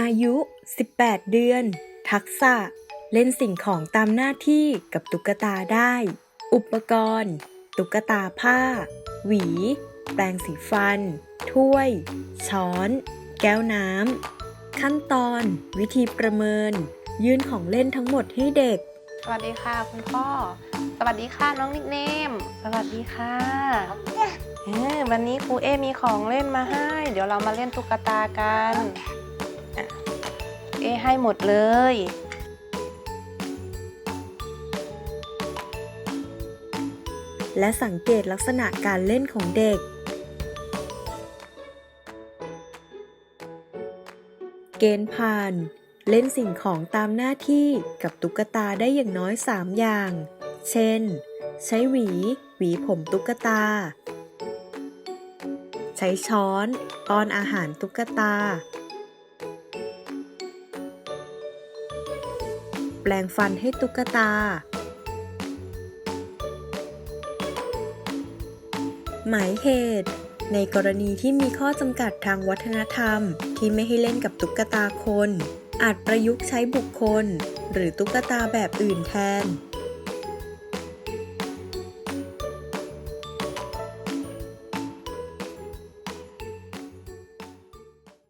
อายุ 18 เดือน ทักษะ เล่นสิ่งของตามหน้าที่กับตุ๊กตาได้ อุปกรณ์ ตุ๊กตาผ้า หวี แปรงสีฟัน ถ้วย ช้อน แก้วน้ำ ขั้นตอน วิธีประเมิน ยื่นของเล่นทั้งหมดให้เด็ก สวัสดีค่ะคุณพ่อ สวัสดีค่ะน้องนิกเนม สวัสดีค่ะเออวันนี้ครูเอมีของเล่นมาให้ เดี๋ยวเรามาเล่นตุ๊กตากันอะเอ ให้หมดเลย และสังเกตลักษณะการเล่นของเด็ก เกณฑ์ผ่าน เล่นสิ่งของตามหน้าที่กับตุ๊กตาได้อย่างน้อย 3 อย่าง เช่น ใช้หวี หวีผมตุ๊กตาใช้ช้อนป้อนอาหารตุ๊กตา แปลงฟันให้ตุ๊กตา หมายเหตุ ในกรณีที่มีข้อจำกัดทางวัฒนธรรม ที่ไม่ให้เล่นกับตุ๊กตาคน อาจประยุกต์ใช้บุคคล หรือตุ๊กตาแบบอื่นแทน